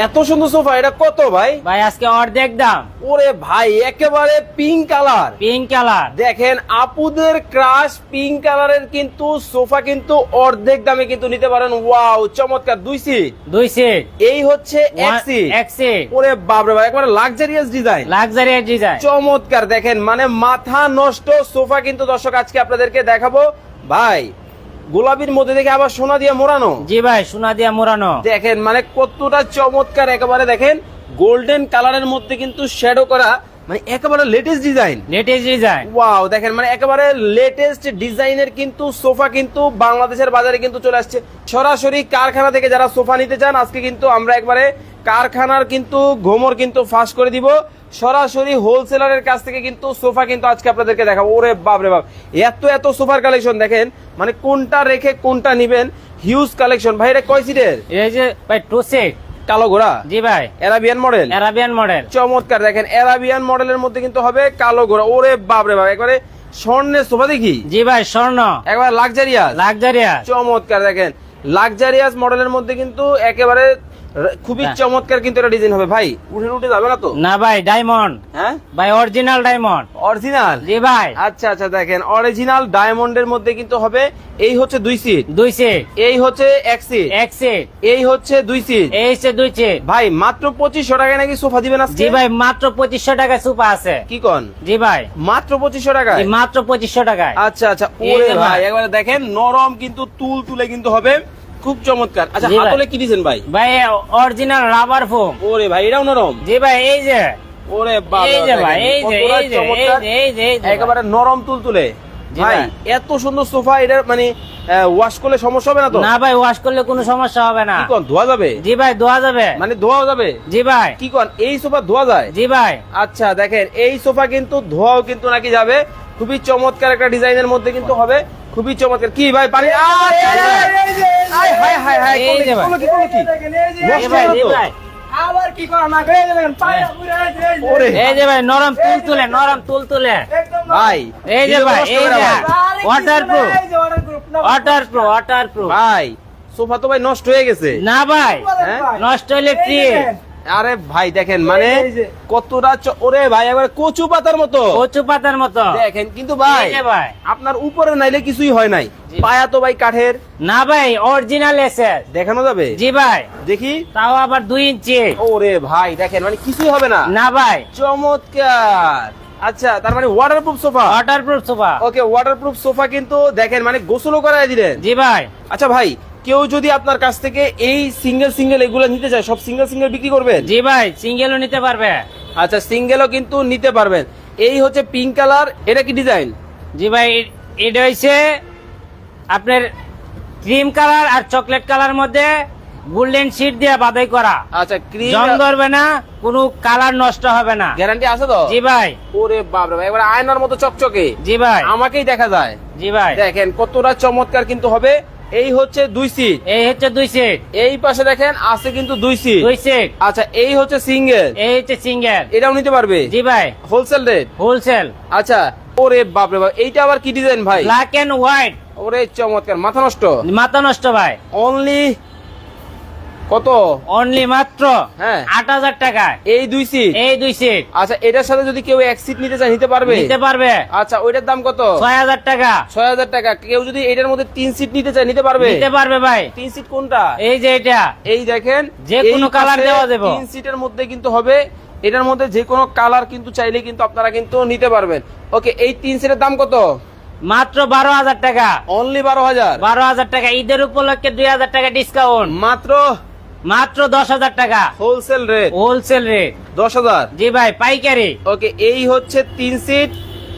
এত সুন্দর সোফা এটা কত ভাই? ভাই আজকে অর্ধেক দাম। ওরে ভাই একেবারে পিঙ্ক কালার পিঙ্ক কালার দেখেন আপুদের ক্রাশ পিঙ্ক কালারের কিন্তু সোফা কিন্তু অর্ধেক দামে কিন্তু নিতে পারেন। ওয়াও চমৎকার দুই সিট দুই সিট এই হচ্ছে এক সিট এক সিট ওরে বাপরে ভাই একবারে লাক্সারিয়াস ডিজাইন লাক্সারিয়াস ডিজাইন চমৎকার দেখেন মানে মাথা নষ্ট সোফা কিন্তু দর্শক আজকে আপনাদেরকে দেখাবো। ভাই গোলাপির মধ্যে দেখে আবার সোনা দিয়ে মোড়ানো? জি ভাই সোনা দিয়া মোড়ানো। দেখেন মানে কতটা চমৎকার একেবারে দেখেন গোল্ডেন কালারের মধ্যে কিন্তু শ্যাডো করা মানে একেবারে latest design latest design wow দেখেন মানে একেবারে লেটেস্ট ডিজাইনের কিন্তু সোফা কিন্তু বাংলাদেশের বাজারে কিন্তু চলে আসছে। সরাসরি কারখানা থেকে যারা সোফা নিতে চান আজকে কিন্তু আমরা একবারে কারখানার কিন্তু ঘোমর কিন্তু ফাঁস করে দিব। সরাসরি হোলসেলারের কাছ থেকে কিন্তু সোফা কিন্তু আজকে আপনাদেরকে দেখাবো। ওরে বাপ রে বাপ। এত এত সোফার কালেকশন দেখেন। মানে কোনটা রেখে কোনটা নিবেন? হিউজ কালেকশন ভাই এটা কয় সিটের এই যে ভাই টু সিট কালো ঘোড়া? জি ভাই। অ্যারাবিয়ান মডেল অ্যারাবিয়ান মডেল চমৎকার। দেখেন অ্যারাবিয়ান মডেলের মধ্যে কিন্তু হবে কালো ঘোড়া। ওরে বাপ রে বাপ। একবারে স্বর্ণের সোফা দেখি? জি ভাই স্বর্ণ। একবার লাক্সারিয়াস লাক্সারিয়াস চমৎকার। দেখেন লাক্সারিয়াস মডেলের মধ্যে কিন্তু একেবারে খুবই। চমৎকার কিন্তু এটা ডিজাইন হবে। ভাই উঠে উঠে যাবে না তো? না ভাই ডায়মন্ড হ্যাঁ? ভাই অরিজিনাল ডায়মন্ড অরিজিনাল জি ভাই। আচ্ছা আচ্ছা দেখেন অরিজিনাল ডায়মন্ডের মধ্যে কিন্তু হবে এই হচ্ছে দুই সিট দুই সিট এই হচ্ছে এক সিট এক সিট এই হচ্ছে দুই সিট এই হচ্ছে দুই সিট ভাই মাত্র পঁচিশশো টাকায় নাকি সোফা দিবেন আজকে? জি ভাই মাত্র পঁচিশশো টাকা সোফা আছে। কি কন? জি ভাই। মাত্র পঁচিশশো টাকায়? মাত্র পঁচিশশো টাকায়। আচ্ছা আচ্ছা ওরে ভাই। ভাই। একবারে দেখেন নরম কিন্তু তুল তুলে কিন্তু হবে। খুব চমৎকার। আচ্ছা হাতলে কি দিয়েছেন ভাই? ভাই অরিজিনাল রাবার ফোম ওরে ভাই এটাও নরম। জি ভাই এই যে। ওরে বাবা এই যে ভাই এই যে এই যে এই যে এই যে একেবারে নরম তুল তুলে জি ভাই ভাই। এত সুন্দর সোফা এটা মানে ওয়াশ করলে সমস্যা হবে না তো? না ভাই ওয়াশ করলে কোনো সমস্যা হবে না। কি কোন ধোয়া যাবে? জি ভাই ধোয়া যাবে। মানে ধোয়াও যাবে? জি ভাই। কি কোন এই সোফা ধোয়া যায়? জি ভাই। আচ্ছা দেখেন এই সোফা কিন্তু ধোয়াও কিন্তু নাকি যাবে। খুবই চমৎকার একটা ডিজাইনের মধ্যে কিন্তু হবে। খুবই চমৎকার। কি ভাই পানি আয়, হায়, এই যে ভাই। হলো আবার কি করা না এই যে, নরম তুল তুলে নরম তুল তুলে। ভাই এই যে ভাই নষ্ট এই যে না, ওয়াটার প্রুফ ওয়াটার প্রুফ ভাই। সোফা তো ভাই নষ্ট হয়ে গেছে। না ভাই হ্যাঁ? নষ্ট হইলে এই ফ্রি আরে ভাই দেখেন মানে কতটা ওরে ভাই এবার কচু পাতার মতো। কচু পাতার মতো। দেখেন কিন্তু ভাই ভাই। আপনার উপরে নাইলে কিছুই হয় নাই। পায়া তো ভাই কাঠের। না ভাই অরিজিনাল এসে দেখানো যাবে? জি ভাই। দেখি। তাও আবার দুই ইঞ্চি। ওরে ভাই দেখেন মানে কিছুই হবে না। না ভাই। চমৎকার। আচ্ছা তার মানে waterproof sofa waterproof sofa okay waterproof sofa কিন্তু দেখেন মানে গোসলও করাই দিলেন। জি ভাই। আচ্ছা ভাই কেউ যদি আপনার কাছ থেকে এই সিঙ্গেল সিঙ্গেল এগুলো নিতে চায় সব সিঙ্গেল সিঙ্গেল বিক্রি করবেন? জি ভাই সিঙ্গেলও নিতে পারবে। আচ্ছা সিঙ্গেলও কিন্তু নিতে পারবেন। এই হচ্ছে পিঙ্ক কালার এটা কি ডিজাইন জি ভাই এটা হইছে আপনার ক্রিম কালার আর চকলেট কালার মধ্যে গোল্ডেন শিট দিয়ে বাদাই করা। আচ্ছা ক্রিম জং ধরবে না কোনো কালার নষ্ট হবে না। গ্যারান্টি আছে তো? জি ভাই। ওরে বাপরে ভাই এবার আয়নার মতো চকচকে। জি ভাই। আমাকেই দেখা যায়। জি ভাই। দেখেন কতটা চমৎকার কিন্তু হবে। এই হচ্ছে দুই সিট এই হচ্ছে দুই সিট এই পাশে দেখেন আছে কিন্তু দুই সিট দুই সিট আচ্ছা এই হচ্ছে সিঙ্গেল এই হচ্ছে সিঙ্গেল এটাও নিতে পারবে? জি ভাই। হোলসেল রেট হোলসেল আচ্ছা ওরে বাপরে বাপ এইটা আবার কি ডিজাইন ভাই? ব্ল্যাক এন্ড হোয়াইট ওরে চমৎকার মাথা নষ্ট। মাথা নষ্ট ভাই। অনলি কত? অনলি মাত্র হ্যাঁ। আট হাজার টাকায় এই দুই সিট এই দুই সিট আচ্ছা এটার সাথে যদি কেউ এক সিট নিতে চায় নিতে পারবে? নিতে পারবে। আচ্ছা ওইটার দাম কত? ছয় হাজার টাকা। ছয় হাজার টাকা। কেউ যদি এটার মধ্যে তিন সিট নিতে চায় নিতে পারবে? নিতে পারবে ভাই। তিন সিট কোনটা? এই যে এটা। এই দেখেন যে কোনো পাশে দেওয়া যাবে। তিন সিটের মধ্যে কিন্তু হবে। এটার মধ্যে যে কোনো কালার কিন্তু চাইলে কিন্তু আপনারা কিন্তু নিতে পারবেন। ওকে এই তিন সিটের দাম কত? মাত্র বারো হাজার টাকা। অনলি বারো হাজার? বারো হাজার টাকা। ঈদের উপলক্ষে দুই হাজার টাকা ডিসকাউন্ট মাত্র মাত্র দশ হাজার টাকা। হোলসেল রেট হোলসেল রেট দশ হাজার? জি ভাই পাইকারি। ওকে এই হচ্ছে তিন সিট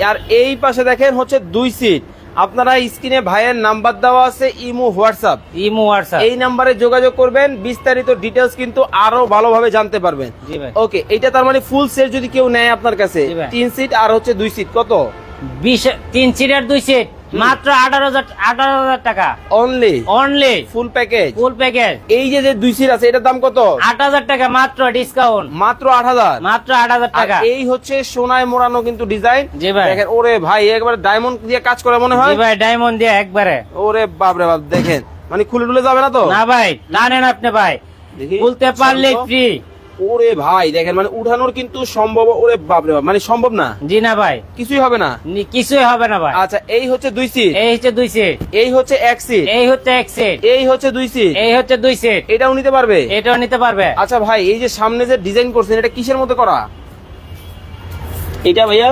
আর এই পাশে দেখেন হচ্ছে দুই সিট আপনারা স্ক্রিনে ভাইয়ের নাম্বার দেওয়া আছে ইমো হোয়াটসঅ্যাপ। Imo WhatsApp. এই নাম্বারে যোগাযোগ করবেন বিস্তারিত ডিটেলস কিন্তু আরও ভালোভাবে জানতে পারবেন। জি ভাই। ওকে এটা তার মানে ফুল সেট যদি কেউ নেয় আপনার কাছে তিন সিট আর হচ্ছে দুই সিট কত? বিশ তিন সিট আর দুই সিট মাত্র আঠারো হাজার আঠারো হাজার টাকা। Only only full package full package এই যে দুই সিট আছে এটার দাম কত? আট হাজার টাকা মাত্র ডিসকাউন্ট মাত্র আট হাজার? মাত্র আট হাজার টাকা। এই হচ্ছে সোনায় মোড়ানো কিন্তু ডিজাইন জি ভাই। দেখেন ওরে ভাই একবার ডায়মন্ড দিয়ে কাজ করে মনে হয়? জি ভাই ডায়মন্ড দিয়ে একবারে। ওরে বাপ রে বাপ দেখেন। মানে খুলে টুলে যাবে না তো? না ভাই জানেন আপনি ভাই। খুলতে পারলে ফ্রি ওরে ভাই দেখেন মানে উঠানোর কিন্তু সম্ভব ওরে বাপরে বাপ মানে সম্ভব না। জি না ভাই। কিছুই হবে না? কিছুই হবে না ভাই। আচ্ছা এই হচ্ছে দুই সিট এই হচ্ছে দুই সিট এই হচ্ছে এক সিট এই হচ্ছে এক সিট এই হচ্ছে দুই সিট এই হচ্ছে দুই সিট এটাও নিতে পারবে? এটাও নিতে পারবে। আচ্ছা ভাই এই যে সামনে যে ডিজাইন করছেন এটা কিসের মধ্যে করা? এটা ভাইয়া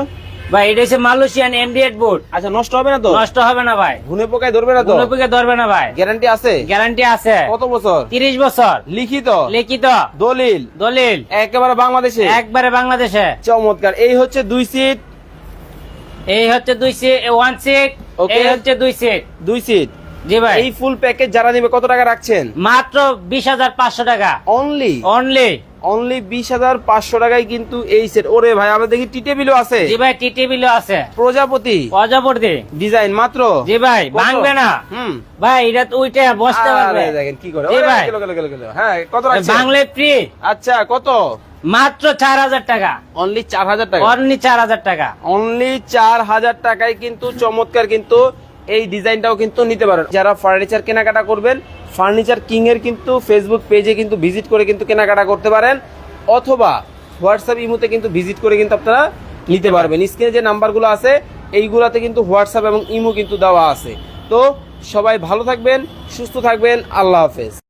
ভাই এটা হচ্ছে মালয়েশিয়ান এমডিএড বোর্ড আচ্ছা নষ্ট হবে না তো? নষ্ট হবে না ভাই। ঘুনে পোকায় ধরবে না তো? কোনো পিকে ধরবে না ভাই। গ্যারান্টি আছে? গ্যারান্টি আছে। কত বছর? তিরিশ বছর। লিখিত? লিখিত। দলিল? দলিল। একেবারে বাংলাদেশে? একবারে বাংলাদেশে। চমৎকার। এই হচ্ছে দুই সিট এই হচ্ছে দুই সিট ওয়ান সিট. এই হচ্ছে দুই সিট দুই সিট জি ভাই। এই ফুল প্যাকেজ যারা নিবে কত টাকা রাখছেন? মাত্র বিশ হাজার পাঁচশো টাকা। অনলি অনলি অনলি বিশ হাজার পাঁচশো টাকায় কিন্তু এই সেট ওরে ভাই আমরা দেখি টি টেবিলও আছে। জি ভাই টি টেবিলও আছে। প্রজাপতি। অজাপর্দি ডিজাইন মাত্র? জি ভাই ভাঙবে না। হুম। ভাই এটা তো উইটা বসতে পারবে। দেখেন কি করে। জি ভাই। হ্যাঁ কত বাংলে ফ্রি আচ্ছা কত? মাত্র চার হাজার টাকা। অনলি চার হাজার টাকা। অনলি চার হাজার টাকা। অনলি চার হাজার টাকায় কিন্তু চমৎকার কিন্তু এই ডিজাইনটাও কিন্তু নিতে পারেন যারা ফার্নিচার কেনাকাটা করবেন ফার্নিচার কিং এর কিন্তু ফেসবুক পেজে কিন্তু ভিজিট করে কিন্তু কেনাকাটা করতে পারেন, অথবা হোয়াটসঅ্যাপ ইমোতে কিন্তু ভিজিট করে কিন্তু আপনারা নিতে পারবেন। স্ক্রিনে যে নাম্বারগুলো আছে, এইগুলাতে কিন্তু হোয়াটসঅ্যাপ এবং ইমো কিন্তু দেওয়া আছে। তো সবাই ভালো থাকবেন, সুস্থ থাকবেন, আল্লাহ হাফেজ।